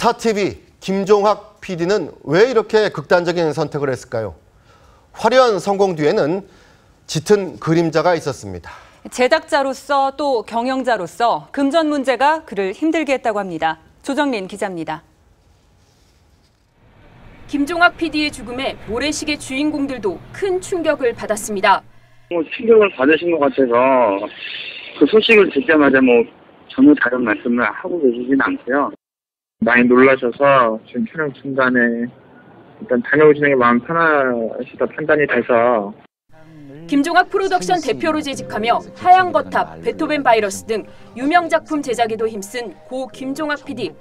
스타TV 김종학 PD는 왜 이렇게 극단적인 선택을 했을까요? 화려한 성공 뒤에는 짙은 그림자가 있었습니다. 제작자로서 또 경영자로서 금전 문제가 그를 힘들게 했다고 합니다. 조정린 기자입니다. 김종학 PD의 죽음에 모래시계 주인공들도 큰 충격을 받았습니다. 뭐 충격을 받으신 것 같아서 그 소식을 듣자마자 뭐 전혀 다른 말씀을 하고 계시진 않고요. 많이 놀라셔서 지금 촬영 중간에 일단 다녀오시는 게 마음 편하시다 판단이 돼서 김종학 프로덕션 대표로 재직하며 하얀 거탑, 베토벤 바이러스 등 유명 작품 제작에도 힘쓴 고 김종학 PD.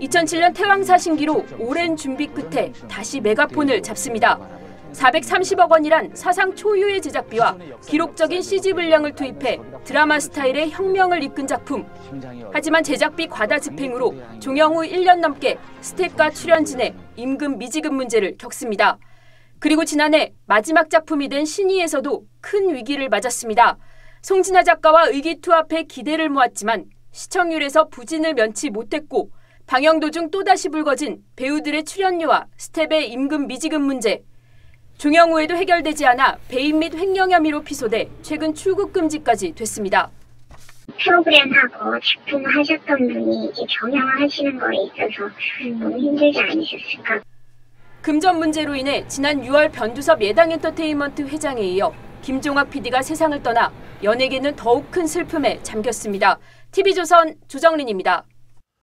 2007년 태왕사 신기로 오랜 준비 끝에 다시 메가폰을 잡습니다. 430억 원이란 사상 초유의 제작비와 기록적인 CG 분량을 투입해 드라마 스타일의 혁명을 이끈 작품. 하지만 제작비 과다 집행으로 종영 후 1년 넘게 스태프과 출연진의 임금 미지급 문제를 겪습니다. 그리고 지난해 마지막 작품이 된 신의에서도 큰 위기를 맞았습니다. 송진아 작가와 의기투합해 기대를 모았지만 시청률에서 부진을 면치 못했고 방영 도중 또다시 불거진 배우들의 출연료와 스텝의 임금 미지급 문제. 종영 후에도 해결되지 않아 배임 및 횡령 혐의로 피소돼 최근 출국 금지까지 됐습니다. 프로그램하고 작품 하셨던 분이 이제 경영하시는 거에 있어서 너무 힘들지 않으셨을까? 금전 문제로 인해 지난 6월 변두섭 예당 엔터테인먼트 회장에 이어 김종학 PD가 세상을 떠나 연예계는 더욱 큰 슬픔에 잠겼습니다. TV조선 조정린입니다.